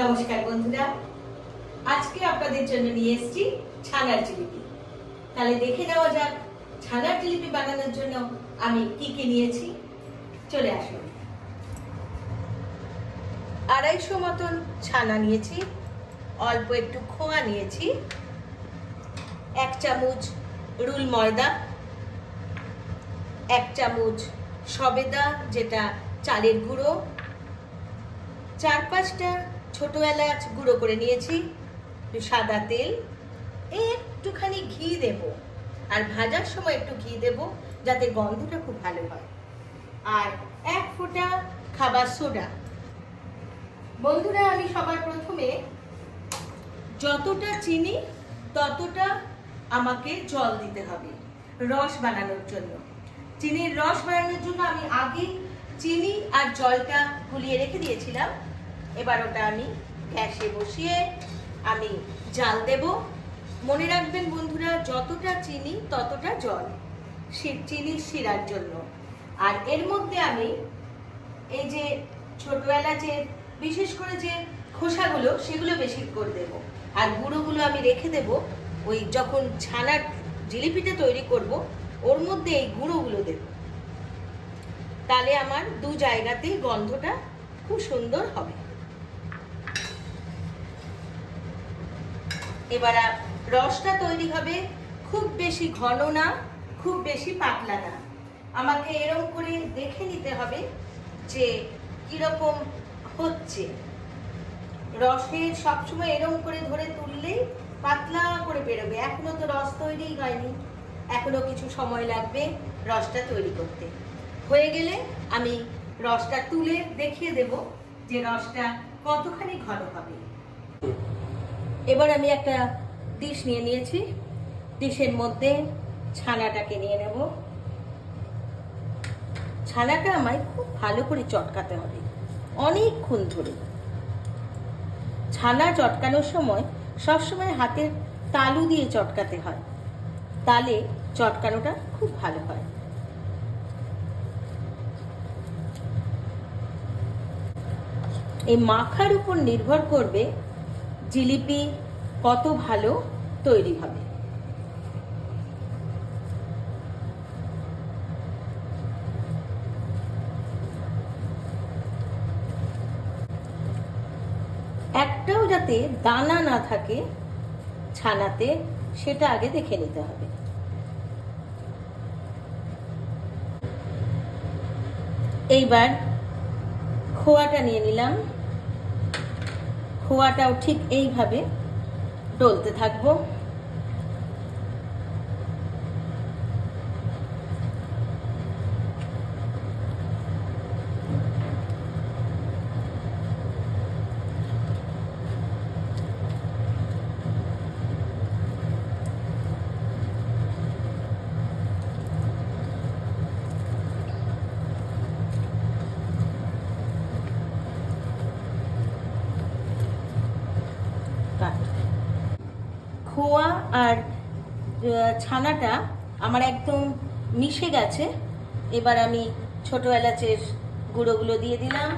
নমস্কার বন্ধুরা। আজকে আপনাদের জন্য নিয়ে এসেছি ছানার জিলিপি। তাহলে দেখে নেওয়া যাক ছানার জিলিপি বানানোর জন্য আমি কি কি নিয়েছি। চলে আসুন। আড়াইশো মতন ছানা নিয়েছি, অল্প একটু খোয়া নিয়েছি, এক চামচ রুল ময়দা, এক চামচ সবেদা, যেটা চালের গুঁড়ো, চার পাঁচটা ছোট এলাচ গুঁড়ো করে নিয়েছি সাদা তেল, একটুখানি ঘি দেব। আর ভাজার সময় একটু ঘি দেব, যাতে গন্ধটা খুব ভালো হয়। আর এক ফোঁটা খাবার সোডা। বন্ধুরা, আমি সবার প্রথমে যতটা চিনি, ততটা আমাকে জল দিতে হবে রস বানানোর জন্য। চিনির রস বানানোর জন্য আমি আগে চিনি আর জলটা গুলিয়ে রেখে দিয়েছিলাম। এবার ওটা আমি গ্যাসে বসিয়ে আমি জাল দেব। মনে রাখবেন বন্ধুরা, যতটা চিনি ততটা জল চিনি শিরার জন্য। আর এর মধ্যে আমি এই যে ছোট এলাচের বিশেষ করে যে খোসাগুলো, সেগুলো বেশি করে দেব। আর গুঁড়োগুলো আমি রেখে দেব, ওই যখন ছানার জিলিপিটা তৈরি করব, ওর মধ্যে এই গুঁড়োগুলো দেব। তাহলে আমার দু জায়গাতেই গন্ধটা খুব সুন্দর হবে। এবার রসটা তৈরি হবে খুব বেশি ঘন না, খুব বেশি পাতলা না। আমাকে এরকম করে দেখে নিতে হবে যে কীরকম হচ্ছে। রসের সবসময় এরকম করে ধরে তুললেই পাতলা করে বেরোবে। এখনও তো রস তৈরি হয়নি। এখনও কিছু সময় লাগবে রসটা তৈরি করতে। হয়ে গেলে আমি রসটা তুলে দেখিয়ে দেব যে রসটা কতখানি ঘন হবে। এবার আমি একটা ডিশ নিয়ে নিয়েছি। ডিশের মধ্যে ছানাটাকে নিয়ে নেব। ছানাটা আমায় খুব ভালো করে চটকাতে হবে। অনেকক্ষণ ধরে। ছানা চটকানোর সময় সবসময় হাতের তালু দিয়ে চটকাতে হয়। তালে চটকানোটা খুব ভালো হয়। এই মাখার উপর নির্ভর করবে জিলিপি কত ভালো তৈরি হবে। একটাও যাতে দানা না থাকে ছানাতে, সেটা আগে দেখে নিতে হবে। এইবার খোয়াটা নিয়ে নিলাম। খোয়াটাও ঠিক এইভাবে ডলতে থাকব। খোয়া আর ছানাটা আমার একদম মিশে গেছে। এবার আমি ছোট এলাচের গুঁড়োগুলো দিয়ে দিলাম।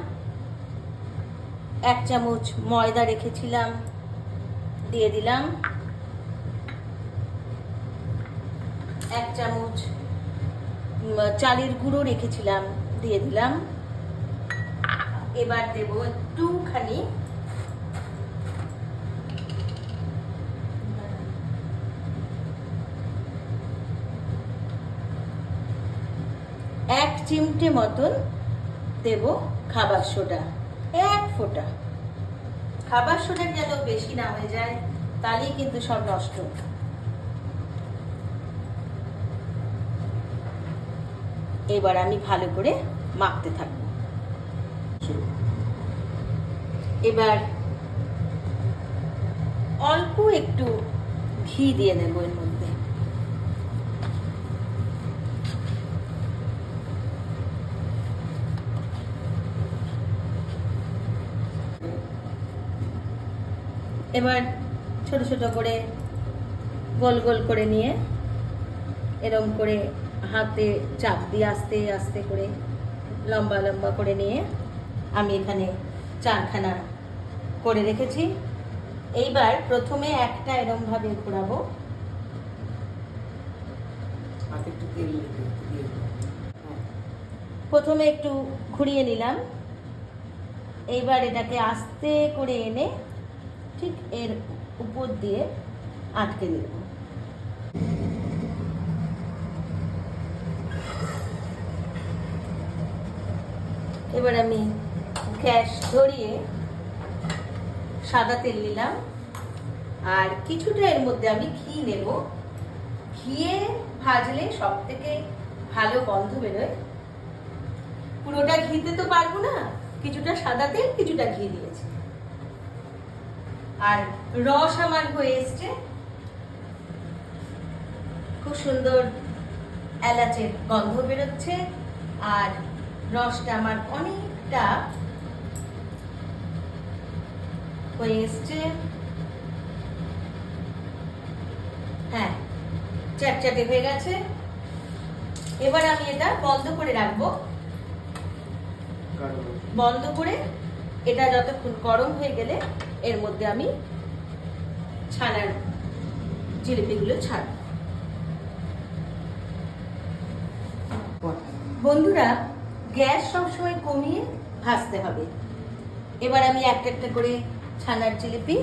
এক চামচ ময়দা রেখেছিলাম, দিয়ে দিলাম। এক চামচ চালের গুঁড়ো রেখেছিলাম, দিয়ে দিলাম। এবার দেব একটুখানি এক চিমটে মতন দেব খাবার সোডা, এক ফোঁটা। খাবার সোডা যেন বেশি না হয়ে যায়, তাহলেই কিন্তু সব নষ্ট। এবার আমি ভালো করে মাখতে থাকব। এবার অল্প একটু ঘি দিয়ে দেবো এর মধ্যে। এবার ছোট ছোট করে গোল গোল করে নিয়ে এরম করে হাতে চাপ দিয়ে আস্তে আস্তে করে লম্বা লম্বা করে নিয়ে আমি এখানে চারখানা করে রেখেছি। এইবার প্রথমে একটা এরম ভাবে ঘোরাবো। হ্যাঁ, প্রথমে একটু ঘুরিয়ে নিলাম। এইবার এটাকে আস্তে করে এনে ঠিক এর উপর দিয়ে আটকে দেব। এবার আমি গ্যাস ধরিয়ে সাদা তেল নিলাম। আর কিছুটা এর মধ্যে আমি ঘি নেব। ঘিয়ে ভাজলে সব থেকে ভালো গন্ধ বেরোয়। পুরোটা ঘিতে তো পারব না। কিছুটা সাদা তেল, কিছুটা ঘি দিয়েছি। আর রস আমার হয়ে এসছে। খুব সুন্দর এলাচের গন্ধ বেরোচ্ছে আর রসটা আমার অনেকটা হয়ে এসছে। হ্যাঁ চ্যাটচ্যাটে হয়ে গেছে। এবার আমি এটা বন্ধ করে রাখব। বন্ধ করে এটা যতক্ষণ গরম হয়ে গেলে এর মধ্যে আমি ছানার জিলিপিগুলো ছাড়ব। বন্ধুরা, গ্যাস সবসময় কমিয়ে ভাজতে হবে। এবার আমি একটা একটা করে ছানার জিলিপি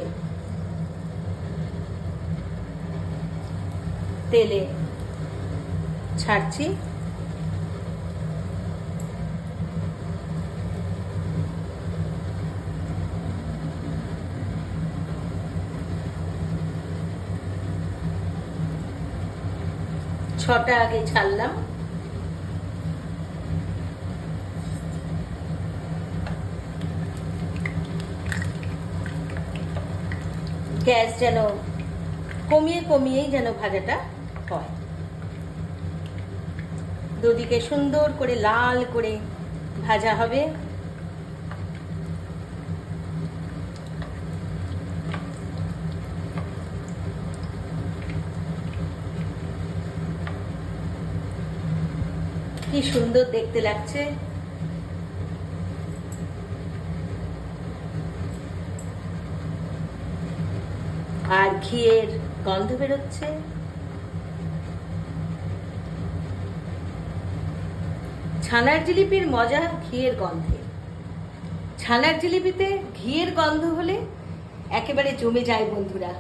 তেলে ছাড়ছি। ছটা আগে ছাড়লাম। গ্যাস যেন কমিয়ে কমিয়েই যেন ভাজাটা হয়। দুদিকে সুন্দর করে লাল করে ভাজা হবে। কি সুন্দর দেখতে লাগছে। আর ঘিয়ের গন্ধ বেরোচ্ছে। ছানার জিলিপির মজা ঘিয়ের গন্ধে। ছানার জিলিপিতে ঘিয়ের গন্ধ হলে একেবারে জমে যায় বন্ধুরা।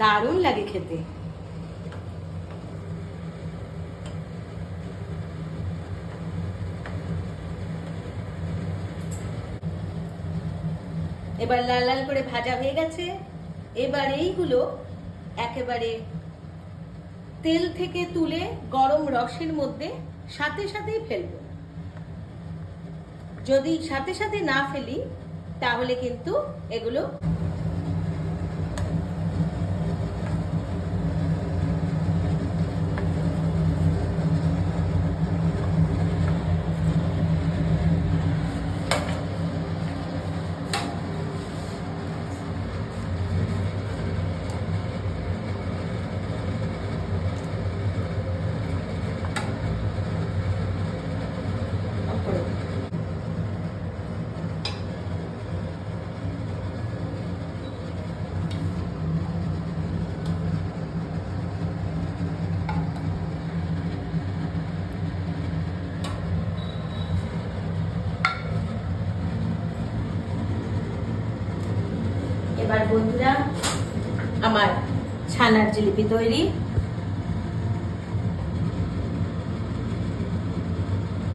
দারুণ লাগে খেতে। এবার লাল লাল করে ভাজা হয়ে গেছে। এবার এইগুলো একেবারে তেল থেকে তুলে গরম রসের মধ্যে সাথে সাথেই ফেলব। যদি সাথে সাথে না ফেলি, তাহলে কিন্তু এগুলো করে দেবো। এবার বন্ধুরা আমার ছানার জিলিপি তৈরি।